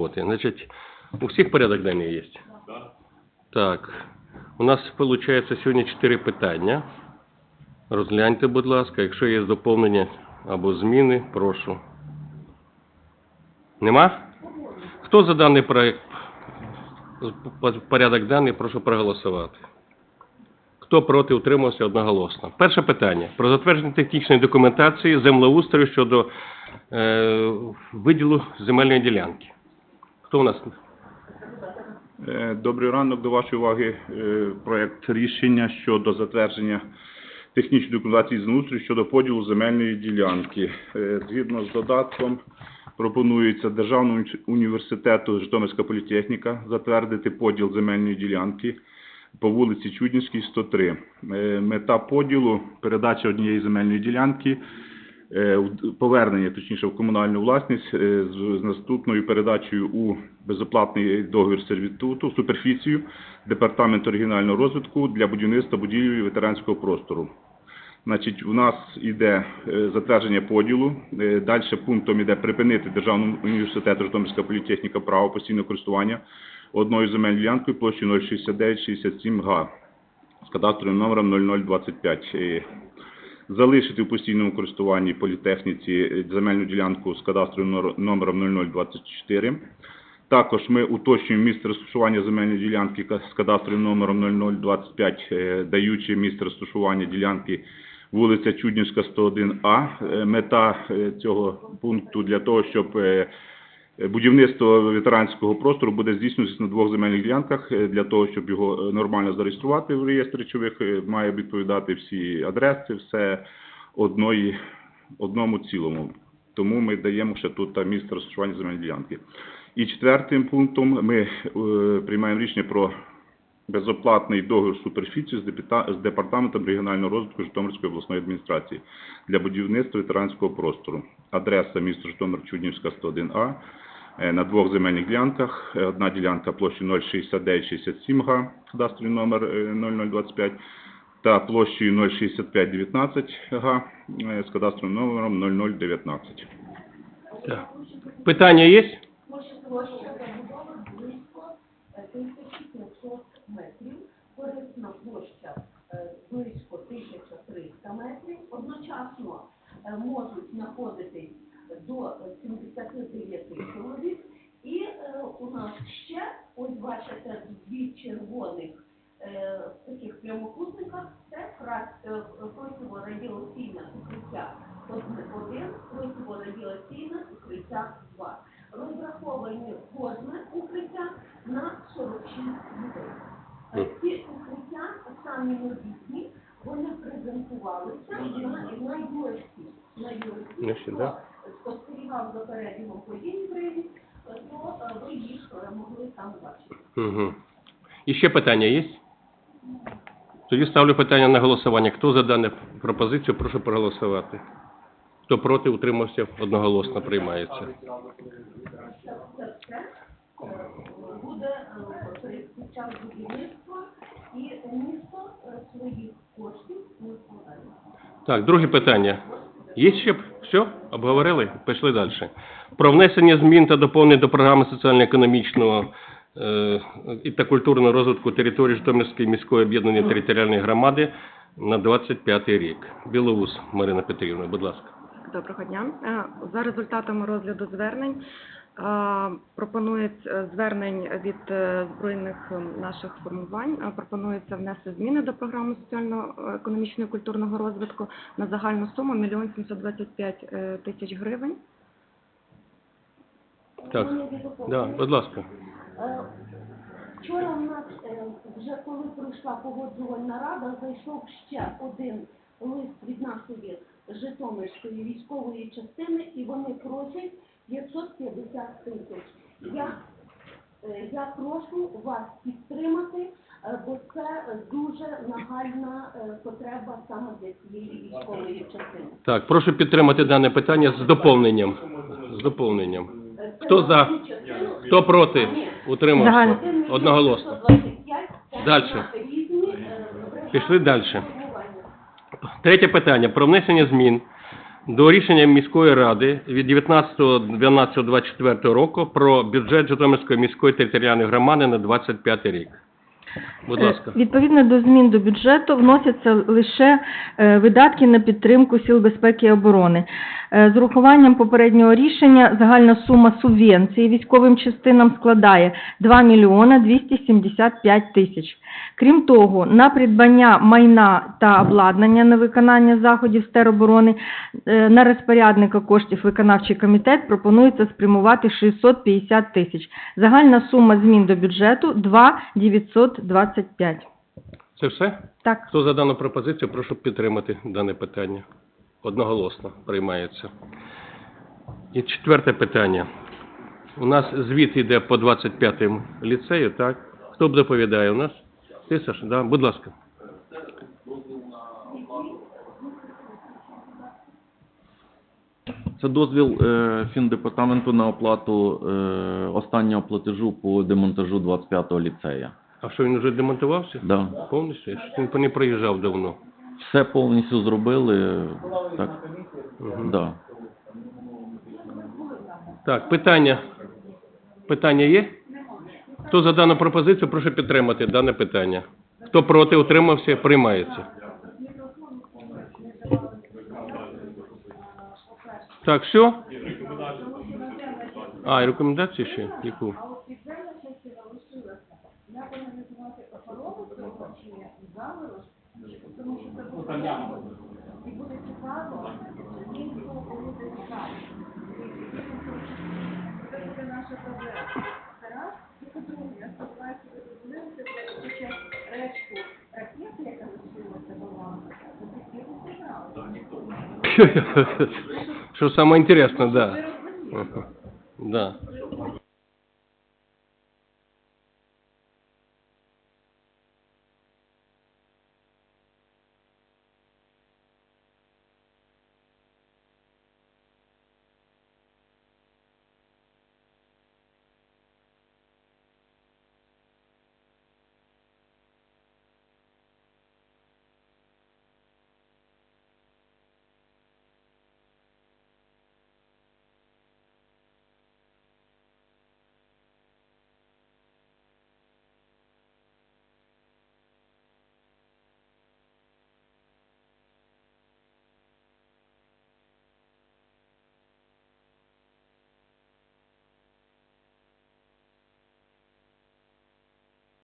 От, значить, у всіх порядок денний є? Так. У нас виходить сьогодні чотири питання. Розгляньте, будь ласка. Якщо є доповнення або зміни, прошу. Нема? Хто за даний проект? Порядок денний, прошу проголосувати. Хто проти, утримався одноголосно. Перше питання. Про затвердження технічної документації землеустрою щодо е, виділу земельної ділянки. Хто у нас? Е, Добрий ранок. До вашої уваги е, проект рішення щодо затвердження технічної документації землеустрою щодо поділу земельної ділянки. Е, Згідно з додатком пропонується Державному університету Житомирська політехніка затвердити поділ земельної ділянки по вулиці Чуднівській, 103. Е, Мета поділу передача однієї земельної ділянки повернення, точніше, в комунальну власність е, з наступною передачею у безоплатний договір сервітуту, суперфіцію Департаменту регіонального розвитку для будівництва будівлі ветеранського простору. Значить, у нас іде е, затвердження поділу. Е, Далі пунктом іде припинити Державному університету Житомирська політехніка право постійного користування одною земельною ділянкою площею 06967 га з кадастровим номером 0025. Залишити в постійному користуванні політехніці е, земельну ділянку з кадастровим номером 0024. Також ми уточнюємо місце розташування земельної ділянки з кадастровим номером 0025, е, даючи місце розташування ділянки вулиця Чуднівська, 101А. Е, Мета цього пункту для того, щоб Будівництво ветеранського простору буде здійснюватися на двох земельних ділянках. Е, Для того, щоб його е, нормально зареєструвати в реєстрі речових, е, має відповідати всі адреси, все одної, одному цілому. Тому ми даємо ще тут та місце розташування земельної ділянки. І четвертим пунктом ми приймаємо рішення про безоплатний договір суперфіцію з департаментом регіонального розвитку Житомирської обласної адміністрації для будівництва ветеранського простору. Адреса місто Житомир Чуднівська 101А е, на двох земельних ділянках. Е, Одна ділянка площею 06967 га, кадастровий номер е, 0025, та площею 06519 га е, з кадастровим номером 0019. Так. Питання є? Площа забудови близько е, 1500 метрів, корисна площа е, близько 1300 метрів. Одночасно е, можуть знаходитись до 79 чоловік. І е, у нас ще, ось бачите, дві червоних е, таких прямокутниках, це е, противорадіаційне укриття 1, противорадіаційне укриття 2 розраховані кожне укриття на 46 людей. Е, Ці укриття самі новітні, вони презентувалися на, на юрсі. На юрсі, Ну, подій в Римі, е, то ви їх могли там бачити. Угу. І ще питання є? Тоді ставлю питання на голосування. Хто за дану пропозицію, прошу проголосувати. Хто проти, утримався, одноголосно приймається. Все е, буде е, під час будівництва і місто е, своїх коштів не. Так, друге питання. Є ще б? Все? Обговорили? Пішли далі. Про внесення змін та доповнень до програми соціально-економічного е, і та культурного розвитку території Житомирської міської об'єднаної територіальної громади на 25 рік. Білоус Марина Петрівна, будь ласка. Доброго дня. Е, За результатами розгляду звернень пропонується звернень від е, збройних е, наших формувань. е, Пропонується внести зміни до програми соціально-економічного і культурного розвитку на загальну суму 1 мільйон 725 е, тисяч гривень. Так. Да, будь ласка. Е, Вчора у нас е, вже коли пройшла погоджувальна рада, зайшов ще один лист від нашої Житомирської військової частини, і вони просять 550 тисяч. Я, е, я прошу вас підтримати, е, бо це дуже нагальна е, потреба саме для цієї військової частини. Так, прошу підтримати дане питання з доповненням. З доповненням. Хто за? Хто проти? Утримався? Одноголосно. 125 це Дальше. на різні, е, Пішли далі. Третє питання про внесення змін до рішення міської ради від 19.12.24 року про бюджет Житомирської міської територіальної громади на 25 рік. Будь Е, ласка. Відповідно до змін до бюджету вносяться лише е, видатки на підтримку сил безпеки і оборони. Е, З урахуванням попереднього рішення загальна сума субвенції військовим частинам складає 2 мільйона 275 тисяч. Крім того, на придбання майна та обладнання на виконання заходів з тероборони е, на розпорядника коштів виконавчий комітет пропонується спрямувати 650 тисяч. Загальна сума змін до бюджету 2 925. Це все? Так. Хто за дану пропозицію, прошу підтримати дане питання. Одноголосно приймається. І четверте питання. У нас звіт йде по 25-му ліцею, так? Хто б доповідає у нас? Ти, Саша? Да? Будь ласка. Це дозвіл е, фіндепартаменту на оплату е, останнього платежу по демонтажу 25-го ліцея. А що він вже демонтувався? Да. Повністю? Ж Він не приїжджав давно. Все повністю зробили. Так, Мгм. да. Так, питання. Питання є? Хто за дану пропозицію, прошу підтримати дане питання. Хто проти, утримався, приймається. Так, все? А, і рекомендації ще? Яку? Що Тому що це буде і буде цікаво, нікого кому це цікаво. Це раз. І по-друге, я сподіваюся, ви розумієте, речку ракети, яка лишилася до вами, ви таки не знали. Що да. Да.